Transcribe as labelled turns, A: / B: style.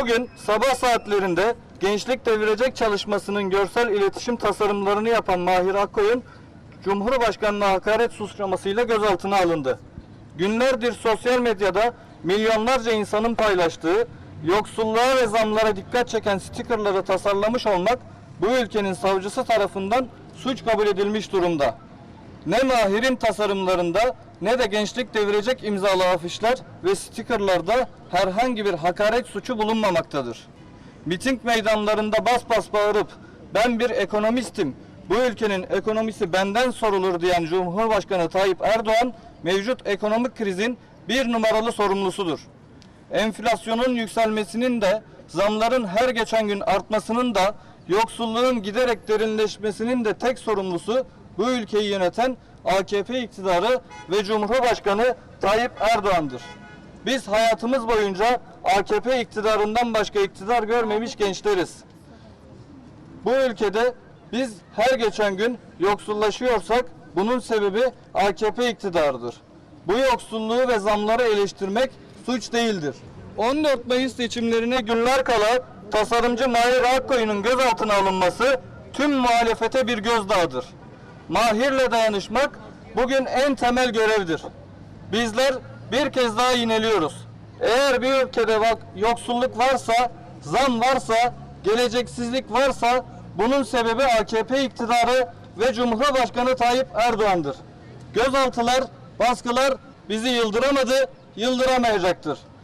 A: Bugün sabah saatlerinde Gençlik Devirecek çalışmasının görsel iletişim tasarımlarını yapan Mahir Akkoyun, Cumhurbaşkanı'na hakaret suçlamasıyla gözaltına alındı. Günlerdir sosyal medyada milyonlarca insanın paylaştığı, yoksulluğa ve zamlara dikkat çeken stikerleri tasarlamış olmak bu ülkenin savcısı tarafından suç kabul edilmiş durumda. Ne Mahir'in tasarımlarında ne de gençlik devirecek imzalı afişler ve stikerlarda herhangi bir hakaret suçu bulunmamaktadır. Miting meydanlarında bas bas bağırıp ben bir ekonomistim, bu ülkenin ekonomisi benden sorulur diyen Cumhurbaşkanı Tayyip Erdoğan mevcut ekonomik krizin bir numaralı sorumlusudur. Enflasyonun yükselmesinin de zamların her geçen gün artmasının da yoksulluğun giderek derinleşmesinin de tek sorumlusu bu ülkeyi yöneten AKP iktidarı ve Cumhurbaşkanı Tayyip Erdoğan'dır. Biz hayatımız boyunca AKP iktidarından başka iktidar görmemiş gençleriz. Bu ülkede biz her geçen gün yoksullaşıyorsak bunun sebebi AKP iktidarıdır. Bu yoksulluğu ve zamları eleştirmek suç değildir. 14 Mayıs seçimlerine günler kala tasarımcı Mahir Akkoyun'un gözaltına alınması tüm muhalefete bir gözdağıdır. Mahir'le dayanışmak bugün en temel görevdir. Bizler bir kez daha yineliyoruz. Eğer bir ülkede bak, yoksulluk varsa, zam varsa, geleceksizlik varsa bunun sebebi AKP iktidarı ve Cumhurbaşkanı Tayyip Erdoğan'dır. Gözaltılar, baskılar bizi yıldıramadı, yıldıramayacaktır.